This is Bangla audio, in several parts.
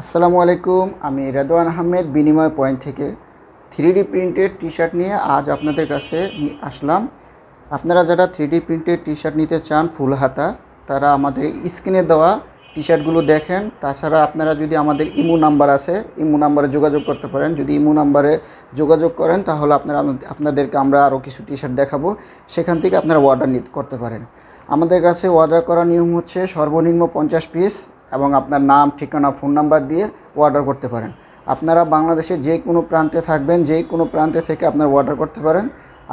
আসসালামু আলাইকুম, আমি রেদওয়ান আহমেদ, বিনিময় পয়েন্ট থেকে three D printed T shirt নিয়ে আজ আপনাদের কাছে আসলাম। আপনারা যারা three D printed T shirt নিতে চান ফুল হাতা, তারা আমাদের স্ক্রিনে দেওয়া টি শার্টগুলো দেখেন। তাছাড়া আপনারা যদি আমাদের ইমো নাম্বার আছে, ইমো নাম্বারে যোগাযোগ করতে পারেন। যদি ইমো নাম্বারে যোগাযোগ করেন, তাহলে আপনারা আপনাদেরকে আমরা আরও কিছু টি শার্ট দেখাবো। সেখান থেকে আপনারা অর্ডার করতে পারেন। আমাদের কাছে অর্ডার করার নিয়ম হচ্ছে সর্বনিম্ন পঞ্চাশ পিস এবং আপনার নাম, ঠিকানা, ফোন নাম্বার দিয়ে অর্ডার করতে পারেন। আপনারা বাংলাদেশের যে কোনো প্রান্তে থাকবেন, যে কোনো প্রান্তে থেকে আপনারা অর্ডার করতে পারেন।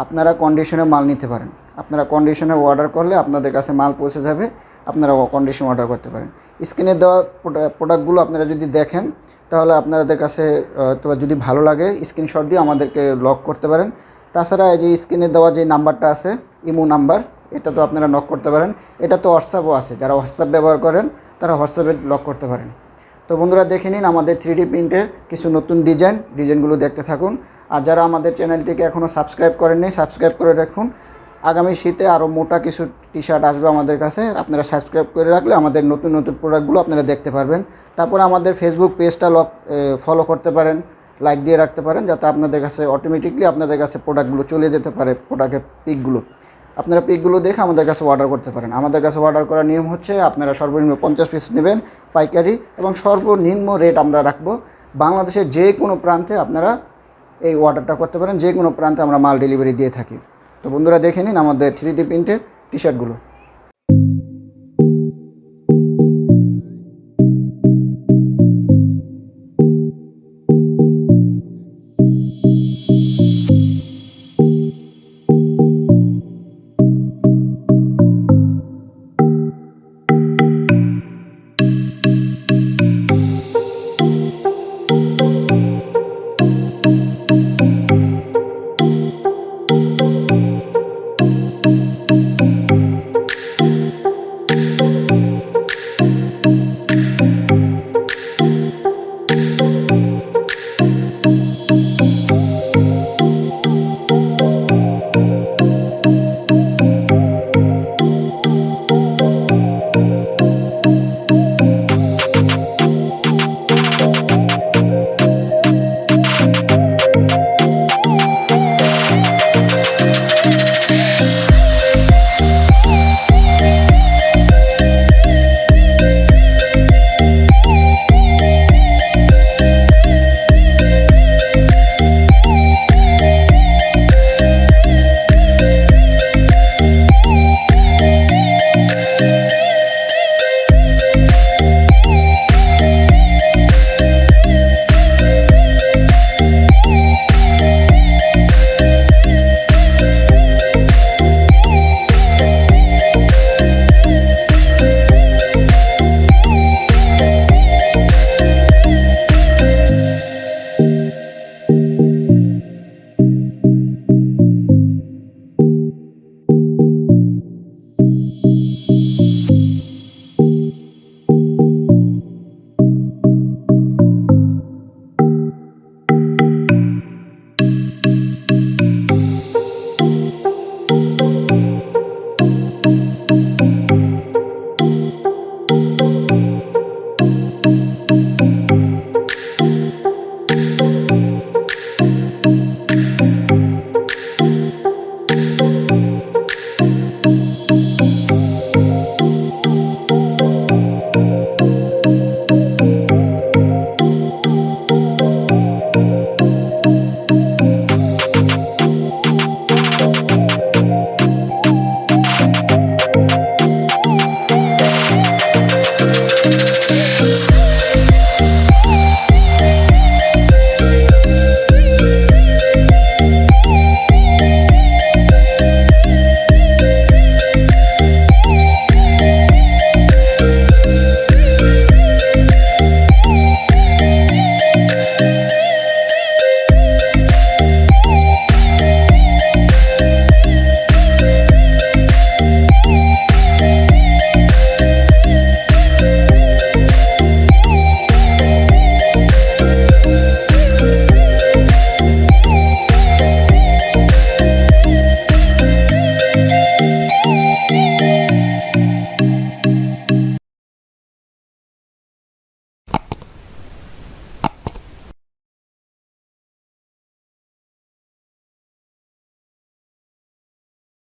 আপনারা কন্ডিশনে মাল নিতে পারেন। আপনারা কন্ডিশনে অর্ডার করলে আপনাদের কাছে মাল পৌঁছে যাবে, আপনারা কন্ডিশন অর্ডার করতে পারেন। স্ক্রিনে দেওয়া প্রোডাক্টগুলো আপনারা যদি দেখেন, তাহলে আপনাদের কাছে যদি ভালো লাগে স্ক্রিনশট দিয়ে আমাদেরকে লক করতে পারেন। তাছাড়া এই যে স্ক্রিনে দেওয়া যে নাম্বারটা আছে, ইমো নাম্বার এটা তো আপনারা নক করতে পারেন। এটা তো হোয়াটসঅ্যাপও আছে। যারা হোয়াটসঅ্যাপ ব্যবহার করেন, তারা হোয়াটসঅ্যাপে লক করতে পারেন। তো বন্ধুরা দেখে নিন আমাদের থ্রি ডি প্রিন্টের কিছু নতুন ডিজাইন ডিজাইনগুলো দেখতে থাকুন। আর যারা আমাদের চ্যানেলটিকে এখনও সাবস্ক্রাইব করেননি সাবস্ক্রাইব করে রাখুন। আগামী শীতে আরও মোটা কিছু টি শার্ট আসবে আমাদের কাছে। আপনারা সাবস্ক্রাইব করে রাখলে আমাদের নতুন নতুন প্রোডাক্টগুলো আপনারা দেখতে পারবেন। তারপরে আমাদের ফেসবুক পেজটা লক ফলো করতে পারেন। লাইক দিয়ে রাখতে পারেন, যাতে আপনাদের কাছে অটোমেটিকলি আপনাদের কাছে প্রোডাক্টগুলো চলে যেতে পারে প্রোডাক্টের পিকগুলো আপনারা পিকগুলো দেখে আমাদের কাছে অর্ডার করতে পারেন। আমাদের কাছে অর্ডার করার নিয়ম হচ্ছে আপনারা সর্বনিম্ন পঞ্চাশ পিস নেবেন পাইকারি এবং সর্বনিম্ন রেট আমরা রাখব। বাংলাদেশের যে কোনো প্রান্তে আপনারা এই অর্ডারটা করতে পারেন। যে কোনো প্রান্তে আমরা মাল ডেলিভারি দিয়ে থাকি। তো বন্ধুরা দেখে নিন আমাদের থ্রি ডি প্রিন্টের টি শার্টগুলো